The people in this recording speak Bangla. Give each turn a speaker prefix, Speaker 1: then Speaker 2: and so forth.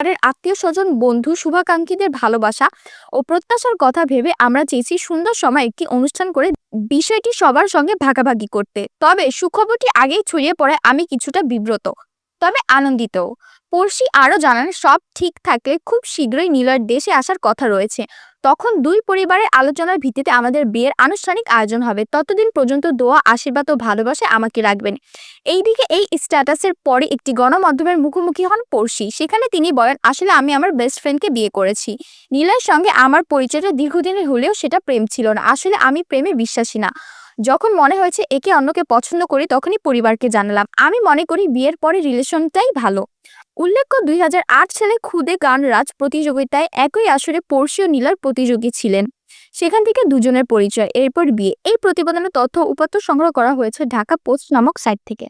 Speaker 1: পরিবারের আত্মীয় স্বজন বন্ধু, শুভাকাঙ্ক্ষীদের ভালোবাসা ও প্রত্যাশার কথা ভেবে আমরা চেয়েছি সুন্দর সময় একটি অনুষ্ঠান করে বিষয়টি সবার সঙ্গে ভাগাভাগি করতে। তবে সুখবরটি আগেই ছড়িয়ে পড়ে আমি কিছুটা বিব্রত। তবে আনন্দিত। পড়শি আরও জানান সব ঠিক থাকলে খুব শীঘ্রই নিলয়ের দেশে আসার কথা রয়েছে। তখন দুই পরিবারের আলোচনার ভিত্তিতে আমাদের বিয়ের আনুষ্ঠানিক আয়োজন হবে। ততদিন পর্যন্ত দোয়া, আশীর্বাদ ও ভালোবাসে আমাকে রাখবেন। এইদিকে এই স্ট্যাটাসের পরে একটি গণমাধ্যমের মুখোমুখি হন পড়শি। সেখানে তিনি বলেন, আসলে আমি আমার বেস্ট ফ্রেন্ডকে বিয়ে করেছি। নীলার সঙ্গে আমার পরিচয়টা দীর্ঘদিনের হলেও সেটা প্রেম ছিল না। আসলে আমি প্রেমে বিশ্বাসী না। যখন মনে হয়েছে একে অন্যকে পছন্দ করি, তখনই পরিবারকে জানালাম। আমি মনে করি বিয়ের পরে রিলেশনটাই ভালো। উল্লেখ্য, দুই হাজার আট সালে খুদে গান রাজ প্রতিযোগিতায় একই আসরে পড়শি ও নীলার প্রতিযোগী ছিলেন। সেখান থেকে দুজনের পরিচয়, এরপর বিয়ে। এই প্রতিবেদনের তথ্য উপাত্ত সংগ্রহ করা হয়েছে ঢাকা পোস্ট নামক সাইট থেকে।